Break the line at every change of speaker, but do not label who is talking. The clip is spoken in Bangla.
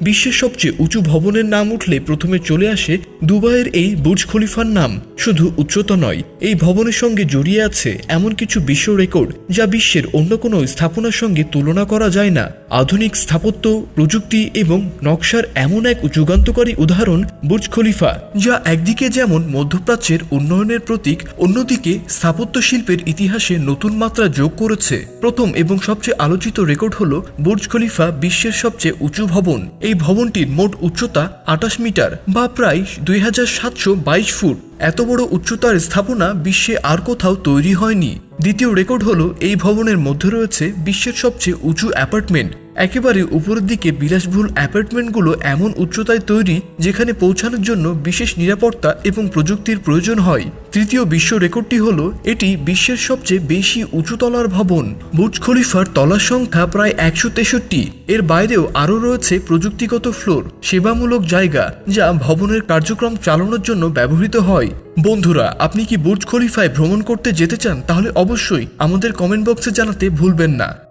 বিশ্বের সবচেয়ে উঁচু ভবনের নাম উঠলে প্রথমে চলে আসে দুবাইয়ের এই বুর্জ খলিফার নাম। শুধু উচ্চতা নয়, এই ভবনের সঙ্গে জড়িয়ে আছে এমন কিছু বিশ্ব রেকর্ড যা বিশ্বের অন্য কোনো স্থাপনার সঙ্গে তুলনা করা যায় না। আধুনিক স্থাপত্য, প্রযুক্তি এবং নকশার এমন এক যুগান্তকারী উদাহরণ বুর্জ খলিফা, যা একদিকে যেমন মধ্যপ্রাচ্যের উন্নয়নের প্রতীক, অন্যদিকে স্থাপত্য শিল্পের ইতিহাসে নতুন মাত্রা যোগ করেছে। প্রথম এবং সবচেয়ে আলোচিত রেকর্ড হল বুর্জ খলিফা বিশ্বের সবচেয়ে উঁচু ভবন। এই ভবনটির মোট উচ্চতা আটাশ মিটার বা প্রায় দুই হাজার সাতশো বাইশ ফুট। এত বড় উচ্চতার স্থাপনা বিশ্বে আর কোথাও তৈরি হয়নি। দ্বিতীয় রেকর্ড হলো এই ভবনের মধ্যে রয়েছে বিশ্বের সবচেয়ে উঁচু অ্যাপার্টমেন্ট। একেবারে উপরের দিকে বিলাসবহুল অ্যাপার্টমেন্টগুলো এমন উচ্চতায় তৈরি যেখানে পৌঁছানোর জন্য বিশেষ নিরাপত্তা এবং প্রযুক্তির প্রয়োজন হয়। তৃতীয় বিশ্ব রেকর্ডটি হল এটি বিশ্বের সবচেয়ে বেশি উঁচুতলার ভবন। বুর্জ খলিফার তলার সংখ্যা প্রায় একশো তেষট্টি। এর বাইরেও আরও রয়েছে প্রযুক্তিগত ফ্লোর, সেবামূলক জায়গা, যা ভবনের কার্যক্রম চালানোর জন্য ব্যবহৃত হয়। বন্ধুরা, আপনি কি বুর্জ খলিফায় ভ্রমণ করতে যেতে চান? তাহলে অবশ্যই আমাদের কমেন্ট বক্সে জানাতে ভুলবেন না।